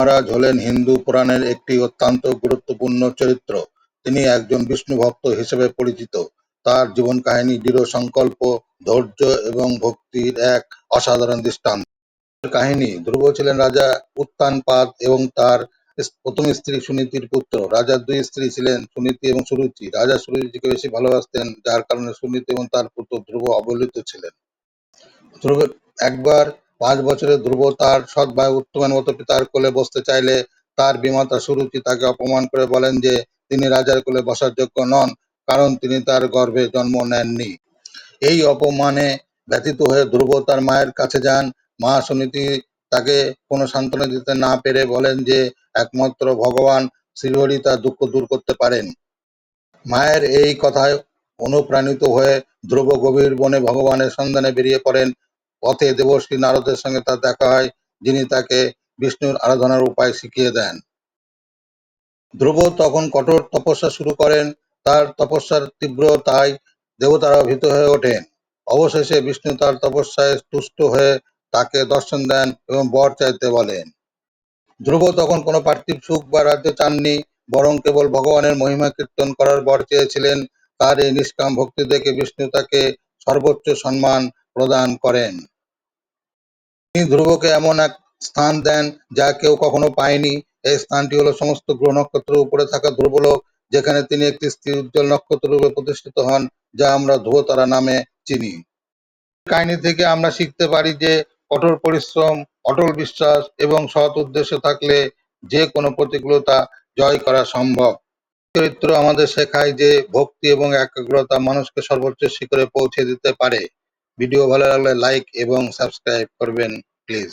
মহারাজ হলেন হিন্দু পুরাণের একটি অত্যন্ত গুরুত্বপূর্ণ চরিত্র। তিনি একজন বিষ্ণু ভক্ত হিসেবে পরিচিত। তার জীবন কাহিনী দৃঢ় সংকল্প, ধৈর্য এবং ভক্তির এক অসাধারণ দৃষ্টান্ত। ধ্রুবের কাহিনী: ধ্রুব ছিলেন রাজা উত্তানপাদ এবং তার প্রথম স্ত্রী সুনীতির পুত্র। রাজার দুই স্ত্রী ছিলেন সুনীতি এবং সুরুচি। রাজা সুরুচিকে বেশি ভালোবাসতেন, যার কারণে সুনীতি এবং তার পুত্র ধ্রুব অবহেলিত ছিলেন। ধ্রুব একবার পাঁচ বছরের ধ্রুব তার সৎ ভাই উত্তমের মতো পিতার কোলে বসতে চাইলে তার বিমাতা সুরুচি তাকে অপমান করে বলেন যে তিনি রাজার কোলে বসার যোগ্য নন, কারণ তিনি তার গর্ভে জন্ম নেননি। এই অপমানে ব্যথিত হয়ে ধ্রুব তার মায়ের কাছে যান। মা সুনীতি তাকে কোনো সান্ত্বনা দিতে না পেরে বলেন যে একমাত্র ভগবান শ্রীহরি তার দুঃখ দূর করতে পারেন। মায়ের এই কথায় অনুপ্রাণিত হয়ে ধ্রুব গভীর বনে ভগবানের সন্ধানে বেরিয়ে পড়েন। পথে দেবর্ষি নারদের সঙ্গে তার দেখা হয়, যিনি তাকে বিষ্ণুর আরাধনার উপায় শিখিয়ে দেন। ধ্রুব তখন কঠোর তপস্যা শুরু করেন। তার তপস্যার তীব্রতায় দেবতারাও ভীত হয়ে ওঠেন। অবশেষে বিষ্ণু তার তপস্যায় তুষ্ট হয়ে তাকে দর্শন দেন এবং বর চাইতে বলেন। ধ্রুব তখন কোনো পার্থিব সুখ বা রাজ্য চাননি, বরং কেবল ভগবানের মহিমা কীর্তন করার বর চেয়েছিলেন। তার এই নিষ্কাম ভক্তি দেখে বিষ্ণু তাকে সর্বোচ্চ সম্মান প্রদান করেন। তিনি ধ্রুবকে এমন এক স্থান দেন যা কেউ কখনো পায়নি। এই স্থানটি হল সমস্ত গ্রহ-নক্ষত্রের উপরে থাকা ধ্রুবলোক, যেখানে তিনি একটি স্থির উজ্জ্বল নক্ষত্ররূপে প্রতিষ্ঠিত হন, যা আমরা ধ্রুবতারা নামে চিনি। ধ্রুবের কাহিনী থেকে আমরা শিখতে পারি যে কঠোর পরিশ্রম, অটল বিশ্বাস এবং সৎ উদ্দেশ্য থাকলে যে কোনো প্রতিকূলতা জয় করা সম্ভব। চরিত্র আমাদের শেখায় যে ভক্তি এবং একাগ্রতা মানুষকে সর্বোচ্চ শিখরে পৌঁছে দিতে পারে। ভিডিও ভালো লাগলে লাইক এবং সাবস্ক্রাইব করবেন প্লিজ।